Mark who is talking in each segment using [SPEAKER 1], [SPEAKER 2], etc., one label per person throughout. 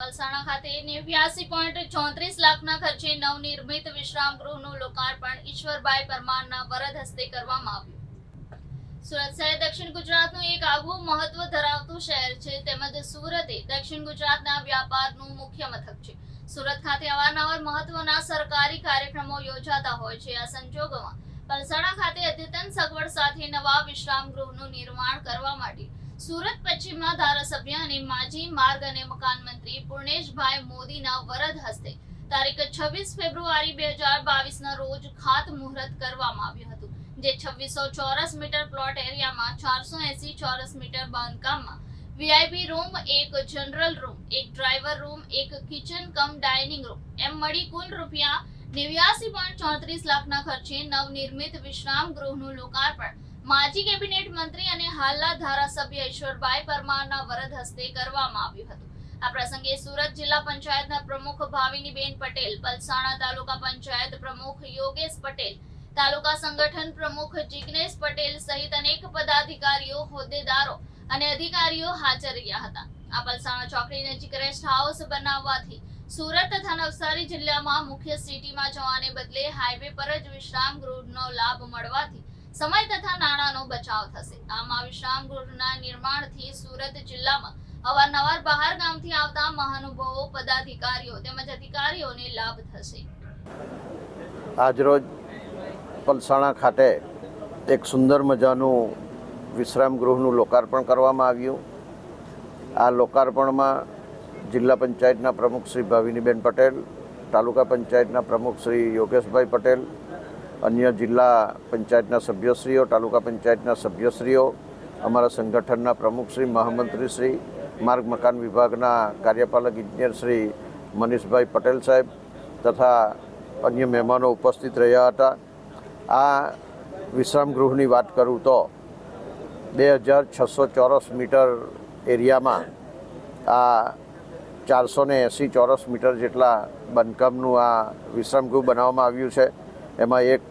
[SPEAKER 1] વલસાણા ખાતે નેવ્યાસી પોઈન્ટ ચોત્રીસ લાખના ખર્ચે નવનિર્મિત વિશ્રામ ગૃહનું લોકાર્પણ ઈશ્વરભાઈ પરમારના વરદ હસ્તે કરવામાં આવ્યું. સુરત શહેર દક્ષિણ ગુજરાતનું એક આગવું મહત્વ ધરાવતું શહેર છે, તેમજ સુરત એ દક્ષિણ ગુજરાતના વ્યાપારનું મુખ્ય મથક છે. સુરત ખાતે અવારનવાર મહત્વના સરકારી કાર્યક્રમો યોજાતા હોય છે. આ સંજોગોમાં પલસાણા ખાતે અદ્યતન સગવડ સાથે નવા વિશ્રામ ગૃહનું નિર્માણ કરવા માટે સુરત પશ્ચિમના ધારાસભ્ય અને માજી માર્ગ અને મકાન મંત્રી મોદીના વરદ હસ્તે તારીખ છવ્વીસ ફેબ્રુઆરી બે હજાર બાવીસના રોજ ખાતમુહૂર્ત કરવામાં આવ્યું હતું, જે છવ્વીસો ચોરસ મીટર પ્લોટ એરિયામાં ચારસો એસી ચોરસ મીટર બાંધકામમાં વીઆઈપી રૂમ, એક જનરલ રૂમ, એક ડ્રાઈવર રૂમ, એક કિચન કમ ડાઇનિંગ રૂમ, એમ મળી કુલ રૂપિયા નેવ્યાસી પોઈન્ટ ચોત્રીસ લાખના ખર્ચે નવનિર્મિત વિશ્રામ ગૃહનું લોકાર્પણ માજી કેબિનેટ મંત્રી અને હાલના ધારાસભ્ય ઈશ્વરભાઈ પરમારના વરદ હસ્તે કરવામાં આવ્યું હતું. આ પ્રસંગે સુરત જિલ્લા પંચાયતના પ્રમુખ ભાવિનીબેન પટેલ, પલસાણા તાલુકા પંચાયત પ્રમુખ યોગેશ પટેલ, તાલુકા સંગઠન પ્રમુખ જિગ્નેશ પટેલ સહિત અનેક પદાધિકારીઓ, હોદ્દેદારો અને અધિકારીઓ હાજર રહ્યા હતા. આ પલસાણા ચોકડી નજીક રેસ્ટ હાઉસ બનાવવાથી સુરત તથા નવસારી જિલ્લામાં મુખ્ય સિટીમાં જવાને બદલે હાઈવે પર જ વિશ્રામ ગૃહનો લાભ મળવાથી સમય તથા નાણાંનો બચાવ થશે. આમાં વિશ્રામ ગૃહના નિર્માણથી સુરત જિલ્લામાં અવારનવાર બહાર ગામથી આવતા મહાનુભાવો, પદાધિકારીઓ તેમજ અધિકારીઓને લાભ થશે.
[SPEAKER 2] આજરોજ પલસાણા ખાતે એક સુંદર મજાનું વિશ્રામ ગૃહનું લોકાર્પણ કરવામાં આવ્યું. આ લોકાર્પણમાં જિલ્લા પંચાયતના પ્રમુખ શ્રી ભાવિનીબેન પટેલ, તાલુકા પંચાયતના પ્રમુખ શ્રી યોગેશભાઈ પટેલ, અન્ય જિલ્લા પંચાયતના સભ્યશ્રીઓ, તાલુકા પંચાયતના સભ્યશ્રીઓ, અમારા સંગઠનના પ્રમુખ શ્રી, મહામંત્રી શ્રી માર્ગ મકાન વિભાગના કાર્યપાલક ઇજનેર શ્રી મનીષભાઈ પટેલ સાહેબ તથા અન્ય મહેમાનો ઉપસ્થિત રહ્યા હતા. આ વિશ્રામ ગૃહની વાત કરું તો બે હજાર છસો ચોરસ મીટર એરિયામાં આ ચારસો ને એંસી ચોરસ મીટર જેટલા બાંધકામનું આ વિશ્રામ ગૃહ બનાવવામાં આવ્યું છે. એમાં એક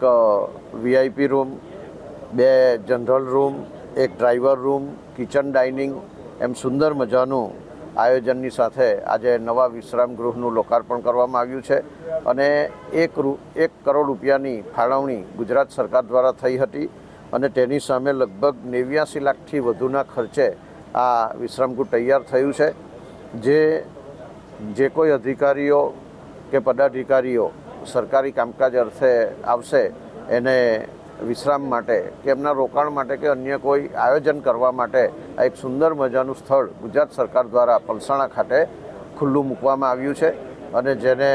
[SPEAKER 2] વીઆઈપી રૂમ બે જનરલ રૂમ એક ડ્રાઈવર રૂમ કિચન ડાઇનિંગ એમ સુંદર મજાનું આયોજનની સાથે આજે નવા વિશ્રામ ગૃહનું લોકાર્પણ કરવામાં આવ્યું છે અને એક રૂ, એક કરોડ રૂપિયાની ફાળવણી ગુજરાત સરકાર દ્વારા થઈ હતી અને તેની સામે લગભગ નેવ્યાસી લાખથી વધુના ખર્ચે આ વિશ્રામગૃહ તૈયાર થયું છે. જે જે કોઈ અધિકારીઓ કે પદાધિકારીઓ સરકારી કામકાજ અર્થે આવશે, એને વિશ્રામ માટે કે એમના રોકાણ માટે કે અન્ય કોઈ આયોજન કરવા માટે આ એક સુંદર મજાનું સ્થળ ગુજરાત સરકાર દ્વારા પલસાણા ખાતે ખુલ્લું મૂકવામાં આવ્યું છે અને જેને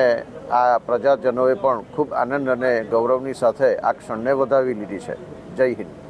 [SPEAKER 2] આ પ્રજાજનોએ પણ ખૂબ આનંદ અને ગૌરવની સાથે આ ક્ષણને વધાવી લીધી છે. જય હિન્દ.